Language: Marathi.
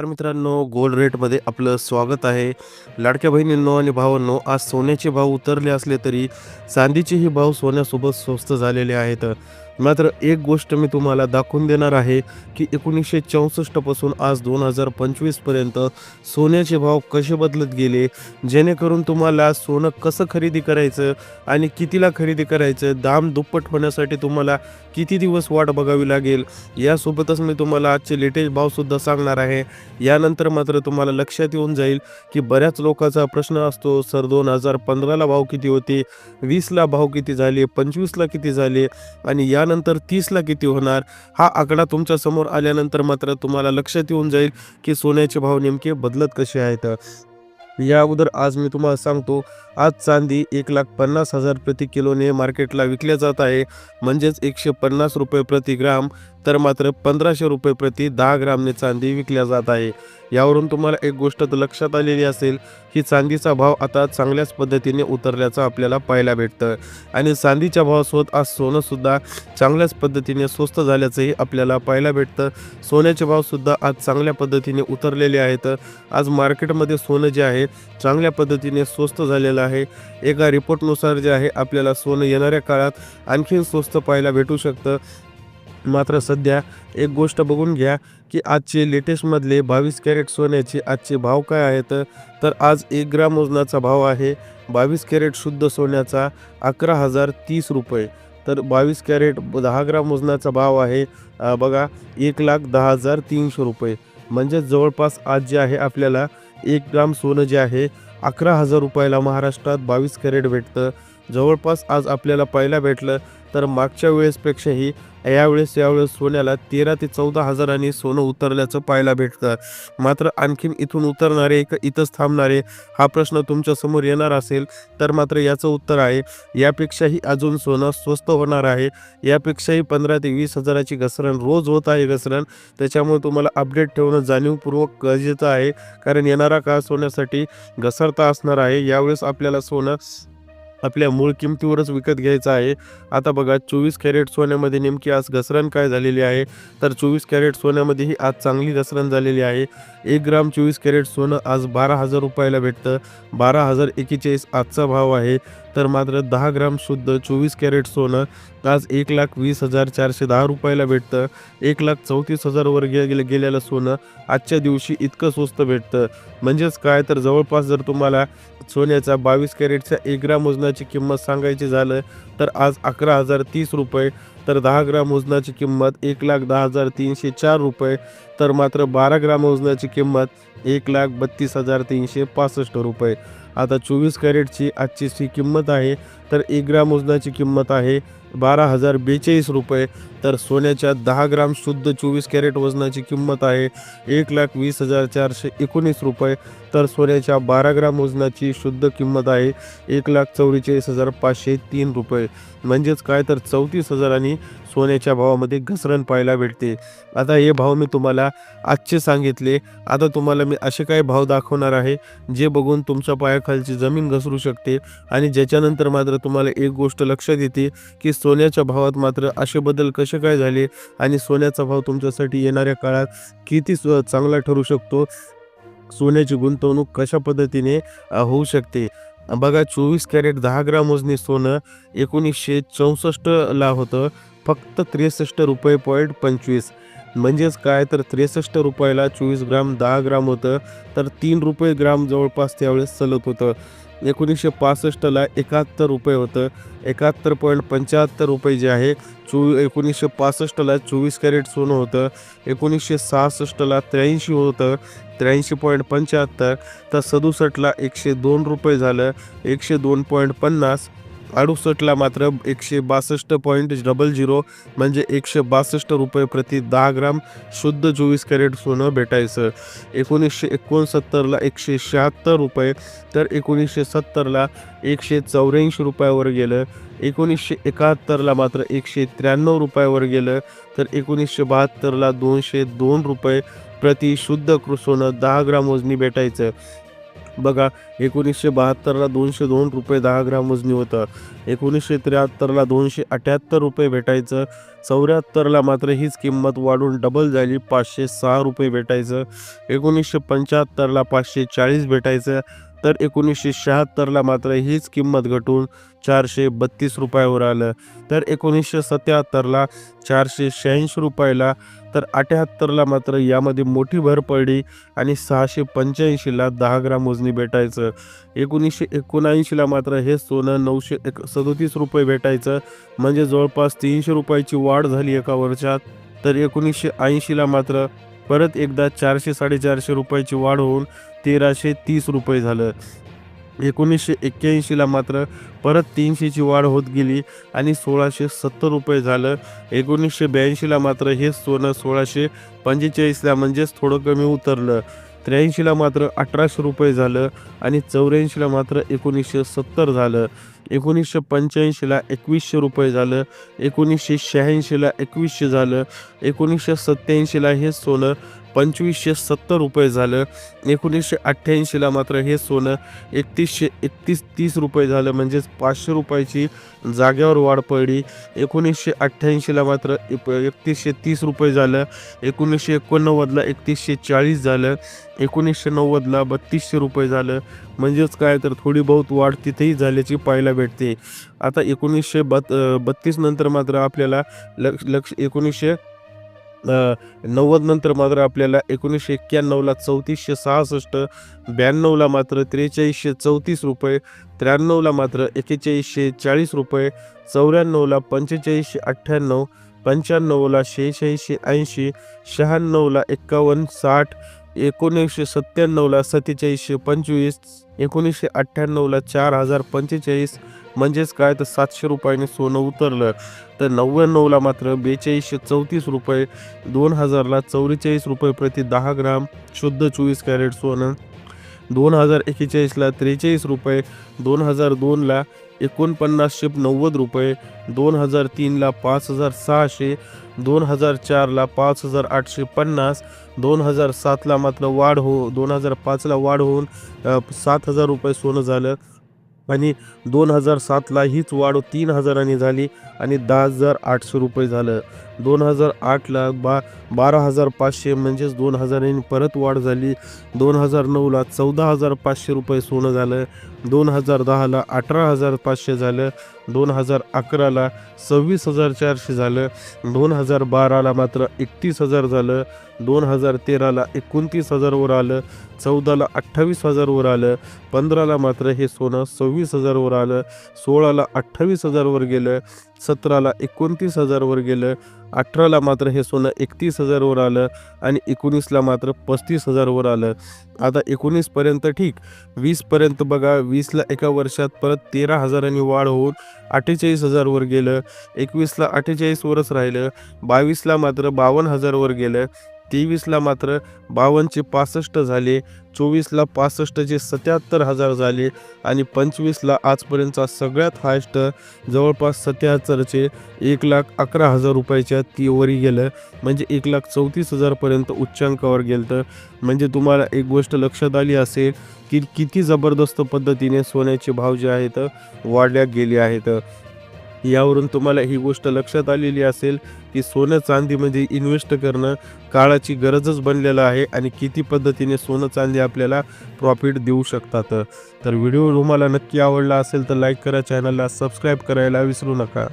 तर मित्रांनो गोल्ड रेटमध्ये आपलं स्वागत आहे. लाडक्या बहिणींनो आणि भावांनो आज सोन्याचे भाव उतरले असले तरी चांदीचेही भाव सोन्यासोबत स्वस्त झालेले आहेत. मात्र एक गोष्ट मी तुम्हाला दाखवून देणार आहे की एकोणीसशे चौसष्टपासून आज दोन हजार पंचवीसपर्यंत सोन्याचे भाव कसे बदलत गेले? जेणेकरून तुम्हाला सोनं कसं खरेदी करायचं आणि कितीला खरेदी करायचं? दाम दुप्पट होण्यासाठी तुम्हाला किती दिवस वाट बघावी लागेल? यासोबतच मी तुम्हाला आजचे लेटेस्ट भावसुद्धा सांगणार आहे. यानंतर मात्र तुम्हाला लक्षात येऊन जाईल की बऱ्याच लोकांचा प्रश्न असतो सर दोन हजार पंधराला भाव किती होते? वीसला भाव किती झाले? पंचवीसला किती झाले? आणि या त्यानंतर तीसला किती होणार? हा आकडा तुमच्यासमोर आल्यानंतर मात्र तुम्हाला लक्षात येऊन जाईल की सोन्याचे भाव नेमके बदलत कसे आहेत. या अगोदर आज मी तुम्हाला सांगतो आज चांदी एक लाख पन्नास हजार प्रति किलोने मार्केटला विकल्या जात आहे. म्हणजेच एकशे पन्नास रुपये प्रति ग्राम तर मात्र पंधराशे रुपये प्रति दहा ग्रामने चांदी विकल्या जात आहे. यावरून तुम्हाला एक गोष्ट तर लक्षात आलेली असेल की चांदीचा भाव आता चांगल्याच पद्धतीने उतरल्याचं आपल्याला पाहायला भेटतं. आणि चांदीच्या भावासोबत आज सोनंसुद्धा चांगल्याच पद्धतीने स्वस्त झाल्याचंही आपल्याला पाहायला भेटतं. सोन्याचे भावसुद्धा आज चांगल्या पद्धतीने उतरलेले आहेत. आज मार्केटमध्ये सोनं जे आहे चांगल्या पद्धतीने स्वस्त झालेलं आहे. एका रिपोर्टनुसार जे आहे आपल्याला सोनं येणाऱ्या काळात आणखीन स्वस्त पाहायला भेटू शकतं. मात्र सध्या एक गोष्ट बघून घ्या की आजचे लेटेस्टमधले बावीस कॅरेट सोन्याचे आजचे भाव काय आहेत? तर आज एक ग्राम वजनाचा भाव आहे बावीस कॅरेट शुद्ध सोन्याचा अकरा हजार तीस रुपये. तर बावीस कॅरेट दहा ग्राम वजनाचा भाव आहे बघा एक लाख दहा हजार तीनशे रुपये. म्हणजे जवळपास आज जे आहे आपल्याला एक ग्राम सोनं जे आहे अकरा हजार रुपयाला महाराष्ट्रात बावीस कॅरेट भेटतं. जवळपास आज आपल्याला पाहायला भेटलं तर मागच्या वेळेसपेक्षाही यावेळेस यावेळेस सोन्याला तेरा ते चौदा हजारांनी सोनं उतरल्याचं पाहायला भेटतं. मात्र आणखीन इथून उतरणारे का इथंच थांबणारे हा प्रश्न तुमच्यासमोर येणार असेल तर मात्र याचं उत्तर आहे यापेक्षाही अजून सोनं स्वस्त होणार आहे. यापेक्षाही पंधरा ते वीस हजाराची घसरण रोज होत आहे घसरण. त्याच्यामुळे तुम्हाला अपडेट ठेवणं जाणीवपूर्वक गरजेचं आहे. कारण येणारा काळ सोन्यासाठी घसरता असणार आहे. यावेळेस आपल्याला सोनं आपल्या मूळ किमतीवरच विकत घ्यायचं आहे. आता बघा चोवीस कॅरेट सोन्यामध्ये नेमकी आज घसरण काय झालेली आहे? तर चोवीस कॅरेट सोन्यामध्येही आज चांगली घसरण झालेली आहे. एक ग्राम चोवीस कॅरेट सोनं आज बारा हजार रुपयाला भेटतं. बारा हजार एकेचाळीस आजचा भाव आहे. तर मात्र दहा ग्राम शुद्ध चोवीस कॅरेट सोनं आज एक लाख वीस हजार चारशे दहा रुपयाला भेटतं. एक लाख चौतीस हजारवर गे गेले गेलेलं सोनं आजच्या दिवशी इतकं स्वस्त भेटतं. म्हणजेच काय? तर जवळपास जर तुम्हाला सोन्याचा बावीस कॅरेटच्या एक ग्राम वजनाची किंमत सांगायची झालं तर आज अकरा हजार तीस रुपये. तर दहा ग्राम वजनाची किंमत एक लाख दहा हजार तीनशे चार रुपये. तर मात्र बारा ग्राम वजनाची किंमत एक लाख बत्तीस हजार तीनशे पासष्ट रुपये. आता चोवीस कॅरेटची आजची सी किंमत आहे तर एक ग्राम वजनाची किंमत आहे. बारा हजार बेचाळीस रुपये. तर सोन्याच्या दहा ग्राम शुद्ध चोवीस कॅरेट वजनाची किंमत आहे एक लाख वीस हजार चारशे एकोणीस रुपये. तर सोन्याच्या बारा ग्राम वजनाची शुद्ध किंमत आहे एक लाख चौवेचाळीस हजार पाचशे तीन रुपये. म्हणजेच काय तर चौतीस हजारांनी सोन्याच्या भावामध्ये घसरण पाहायला भेटते. आता हे भाव मी तुम्हाला आजचे सांगितले. आता तुम्हाला मी असे काही भाव दाखवणार आहे जे बघून तुमच्या पायाखालची जमीन घसरू शकते आणि ज्याच्यानंतर मात्र तुम्हाला एक गोष्ट लक्षात येते की सोन्याच्या भावात मात्र असे बदल कसे काय झाले आणि सोन्याचा भाव तुमच्यासाठी येणाऱ्या काळात किती चांगला ठरू शकतो? सोन्याची गुंतवणूक कशा पद्धतीने होऊ शकते? बघा चोवीस कॅरेट दहा ग्राम मोजणी सोनं एकोणीसशे चौसष्टला होतं. फक्त त्रेसष्ट रुपये पॉईंट पंचवीस. म्हणजेच काय? तर त्रेसष्ट रुपयाला चोवीस ग्राम दहा ग्राम होतं. तर तीन रुपये ग्राम जवळपास त्यावेळेस सलग होतं. एकोणीसशे पासष्टला एकाहत्तर रुपये होतं. एकाहत्तर पॉईंट पंच्याहत्तर रुपये जे आहे चो एकोणीसशे पासष्टला चोवीस कॅरेट सोनं होतं. एकोणीसशे सहासष्टला त्र्याऐंशी होतं. त्र्याऐंशी पॉईंट पंच्याहत्तर. तर सदुसष्टला एकशे दोन रुपये झालं. एकशे दोन पॉईंट पन्नास. अडुसष्टला मात्र एकशे बासष्ट पॉईंट डबल झिरो म्हणजे एकशे बासष्ट रुपये प्रति दहा ग्राम शुद्ध चोवीस कॅरेट सोनं भेटायचं. एकोणीसशे एकोणसत्तरला एकशे शहात्तर रुपये तर एकोणीसशे सत्तरला एकशे चौऱ्याऐंशी रुपयावर गेलं. एकोणीसशे एकाहत्तरला मात्र एकशे त्र्याण्णव रुपयावर गेलं. तर एकोणीसशे बहात्तरला दोनशे दोन रुपये प्रति शुद्ध कृ सोनं दहा ग्राम वजनी भेटायचं. बघा एकोणीसशे बहात्तरला दोनशे दोन रुपये दहा ग्राम वजनी होतं. एकोणीसशे त्र्याहत्तरला दोनशे अठ्याहत्तर रुपये भेटायचं. चौऱ्याहत्तरला मात्र हीच किंमत वाढून डबल झाली पाचशे सहा रुपये भेटायचं. एकोणीसशे पंच्याहत्तरला पाचशे चाळीस भेटायचं. तर एकोणीसशे शहात्तरला मात्र हीच किंमत घटून चारशे बत्तीस रुपयावर आलं. तर एकोणीसशे सत्याहत्तरला चारशे शहाऐंशी रुपयाला तर अठ्याहत्तरला मात्र यामध्ये मोठी भर पडली आणि सहाशे पंच्याऐंशीला दहा ग्राम वजनी भेटायचं. एकोणीसशे एकोणऐंशीला मात्र हे सोनं नऊशे एक सदोतीस रुपये भेटायचं. म्हणजे जवळपास तीनशे रुपयाची वाढ झाली एका वर्षात. तर एकोणीसशे ऐंशीला मात्र परत एकदा चारशे साडेचारशे रुपयाची वाढ होऊन तेराशे तीस रुपये झालं. एकोणीसशे एक्क्याऐंशीला मात्र परत तीनशेची वाढ होत गेली आणि सोळाशे सत्तर रुपये झालं. एकोणीसशे ब्याऐंशीला मात्र हे सोनं सोळाशे पंचेचाळीसला म्हणजेच थोडं कमी उतरलं. त्र्याऐंशीला मात्र अठराशे रुपये झालं आणि चौऱ्याऐंशीला मात्र एकोणीसशे सत्तर झालं. एकोणीसशे पंच्याऐंशीला एकवीसशे रुपये झालं. एकोणीसशे शहाऐंशीला एकवीसशे झालं. एकोणीसशे सत्त्याऐंशीला हे सोनं पंचवीसशे सत्तर रुपये झालं. एकोणीसशे अठ्ठ्याऐंशीला मात्र हे सोनं एकतीसशे एकतीस तीस रुपये झालं. म्हणजेच पाचशे रुपयाची जाग्यावर वाढ पडली. एकोणीसशे अठ्ठ्याऐंशीला मात्र एक- एकतीसशे तीस रुपये झालं. एकोणीसशे एकोणनव्वदला एकतीसशे चाळीस झालं. एकोणीसशे नव्वदला बत्तीसशे रुपये झालं. म्हणजेच काय तर थोडी बहुत वाढ तिथेही झाल्याची पाहायला भेटते. आता एकोणीसशे बत बत्तीसनंतर मात्र आपल्याला लक्ष लक्ष एकोणीसशे नव्वद नंतर मात्र आपल्याला एकोणीसशे एक्क्याण्णवला चौतीसशे सहासष्ट ब्याण्णवला मात्र त्रेचाळीसशे चौतीस रुपये त्र्याण्णवला मात्र एकेचाळीसशे चाळीस रुपये चौऱ्याण्णवला पंचेचाळीसशे अठ्ठ्याण्णव पंच्याण्णवला शेहेचाळीसशे ऐंशी शहाण्णवला एक्कावन्न साठ एकोणीसशे सत्त्याण्णवला सत्तेचाळीसशे पंचवीस एकोणीसशे अठ्ठ्याण्णवला चार हजार पंचेचाळीस म्हणजेच काय तर सातशे रुपयाने सोनं उतरलं. तर नव्याण्णवला मात्र बेचाळीसशे चौतीस रुपये दोन हजारला चौवेचाळीस रुपये प्रति दहा ग्राम शुद्ध चोवीस कॅरेट सोनं दोन हजार एकेचाळीसला त्रेचाळीस रुपये दोन हजार दोनला एकोणपन्नासशे नव्वद रुपये दोन हजार तीनला पाच हजार सहाशे दोन हजार चारला पाच हजार आठशे पन्नास दोन हजार सातला मात्र वाढ हो दोन हजार पाचला वाढ होऊन सात हजार रुपये सोनं झालं. आणि दोन हजार सातला हीच वाढ तीन हजारांनी झाली आणि दहा हजार आठशे रुपये झालं. दोन हजार आठला बा बारा हजार पाचशे म्हणजेच दोन हजारांनी परत वाढ झाली. दोन हजार नऊला चौदा हजार पाचशे रुपये सोनं झालं. दोन हजार दहाला अठरा हजार पाचशे झालं. दोन हजार अकराला सव्वीस हजार चारशे झालं. दोन हजार बाराला मात्र एकतीस हजार झालं. दोन हजार तेराला एकोणतीस हजारवर आलं चौदाला अठ्ठावीस हजारवर आलं पंधराला मात्र हे सोनं सव्वीस हजारवर आलं सोळाला अठ्ठावीस हजारवर गेलं. सतराला एकोणतीस हजारवर गेलं अठराला मात्र हे सोनं एकतीस हजारवर आलं आणि एकोणीसला मात्र पस्तीस हजारवर आलं. आता एकोणीसपर्यंत ठीक वीसपर्यंत बघा वीसला एका वर्षात परत तेरा हजारांनी वाढ होऊन अठ्ठेचाळीस हजारवर गेलं एकवीसला अठ्ठेचाळीसवरच राहिलं बावीसला मात्र बावन्न हजारवर गेलं तेवीसला मात्र बावन्नचे पासष्ट झाले चोवीसला पासष्टचे सत्याहत्तर हजार झाले आणि पंचवीसला आजपर्यंतचा सगळ्यात हायस्ट जवळपास सत्याहत्तरचे एक लाख अकरा हजार रुपयाच्या ती वरी गेलं. म्हणजे एक लाख चौतीस हजारपर्यंत उच्चांकावर गेलं म्हणजे तुम्हाला एक गोष्ट लक्षात आली असेल की किती जबरदस्त पद्धतीने सोन्याचे भाव जे आहेत वाढल्या गेले आहेत. यावरून तुम्हाला ही गोष्ट लक्षात आलेली असेल की सोनं चांदीमध्ये म्हणजे इन्व्हेस्ट करणं काळाची गरजच बनलेलं आहे आणि किती पद्धतीने सोनं चांदी आपल्याला प्रॉफिट देऊ शकतात. तर व्हिडिओ तुम्हाला नक्की आवडला असेल तर लाईक करा चॅनलला सबस्क्राईब करायला विसरू नका.